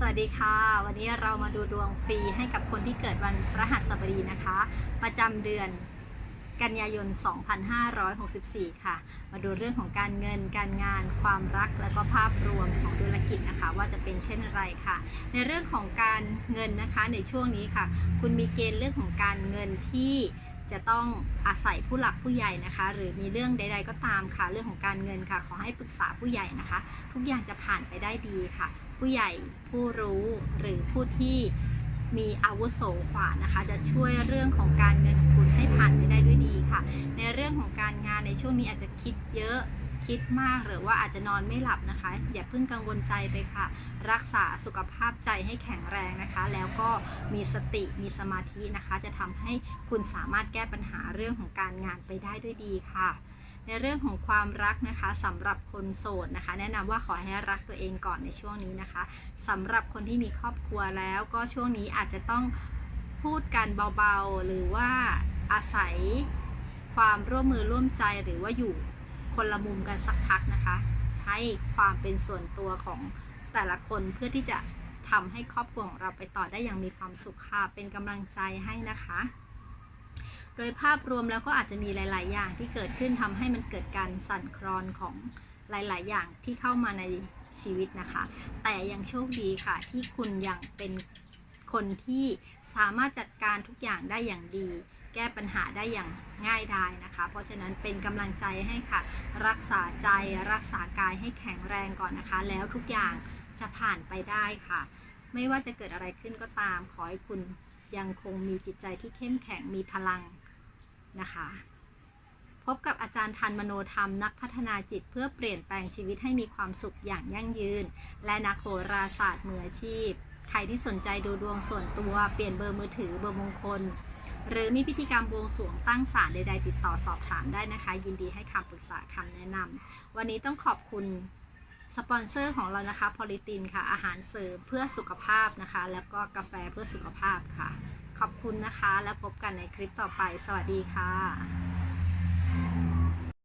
สวัสดีค่ะ วันนี้เรามาดูดวงฟรีให้กับคนที่เกิดวันพฤหัสบดีนะคะ ประจำเดือนกันยายน 2564 ค่ะ มาดูเรื่องของการเงิน การงาน ความรัก และก็ภาพรวมของธุรกิจนะคะ ว่าจะเป็นเช่นไรค่ะ ในเรื่องของการเงินนะคะ ในช่วงนี้ค่ะ คุณมีเกณฑ์เรื่องของการเงินที่จะต้องอาศัยผู้หลักผู้ใหญ่นะคะ หรือมีเรื่องใด ๆ ก็ตามค่ะ เรื่องของการเงินค่ะ ขอให้ปรึกษาผู้ใหญ่นะคะ ทุกอย่างจะผ่านไปได้ดีค่ะ ผู้ใหญ่ผู้รู้หรือผู้ที่มีอาวุโสกว่านะคะ จะช่วยเรื่องของการเงินของคุณให้ผ่านไปได้ด้วยดีค่ะ ในเรื่องของการงานในช่วงนี้อาจจะคิดเยอะคิดมากหรือว่าอาจจะนอนไม่หลับนะคะ อย่าเพิ่งกังวลใจไปค่ะ รักษาสุขภาพใจให้แข็งแรงนะคะ แล้วก็มีสติมีสมาธินะคะ จะทำให้คุณสามารถแก้ปัญหาเรื่องของการงานไปได้ด้วยดีค่ะ ในเรื่องของความรักนะคะสำหรับคนโสดนะคะ แนะนำว่าขอให้รักตัวเองก่อนในช่วงนี้นะคะสำหรับคนที่มีครอบครัวแล้วก็ช่วงนี้อาจจะต้องพูดกันเบาๆ หรือว่าอาศัยความร่วมมือร่วมใจหรือว่าอยู่คนละมุมกันสักพักนะคะ ใช้ความเป็นส่วนตัวของแต่ละคนเพื่อที่จะทำให้ครอบครัวของเราไปต่อได้อย่างมีความสุขค่ะเป็นกำลังใจให้นะคะ โดยภาพรวมแล้วก็อาจจะมีหลาย ๆ อย่างที่เกิดขึ้นทำให้มันเกิดการสั่นคลอนของหลาย ๆ อย่างที่เข้ามาในชีวิตนะคะ แต่ยังโชคดีค่ะ ที่คุณยังเป็นคนที่สามารถจัดการทุกอย่างได้อย่างดี แก้ปัญหาได้อย่างง่ายดายนะคะ เพราะฉะนั้นเป็นกำลังใจให้ค่ะ รักษาใจรักษากายให้แข็งแรงก่อนนะคะ แล้วทุกอย่างจะผ่านไปได้ค่ะ ไม่ว่าจะเกิดอะไรขึ้นก็ตาม ขอให้คุณยังคงมีจิตใจที่เข้มแข็งมีพลัง นะคะ พบกับอาจารย์ทันมโนธรรมนักพัฒนาจิตเพื่อเปลี่ยนแปลงชีวิตให้มีความสุขอย่างยั่งยืน และนักโหราศาสตร์มืออาชีพ ใครที่สนใจดูดวงส่วนตัว เปลี่ยนเบอร์มือถือเบอร์มงคล หรือมีพิธีกรรมบวงสรวงตั้งศาลใดๆติดต่อสอบถามได้นะคะ ยินดีให้คำปรึกษาคำแนะนำวันนี้ต้องขอบคุณสปอนเซอร์ของเรานะคะ พอลิตินค่ะ อาหารเสริมเพื่อสุขภาพนะคะ แล้วก็กาแฟเพื่อสุขภาพค่ะ ขอบคุณนะคะ แล้วพบกันในคลิปต่อไป สวัสดีค่ะ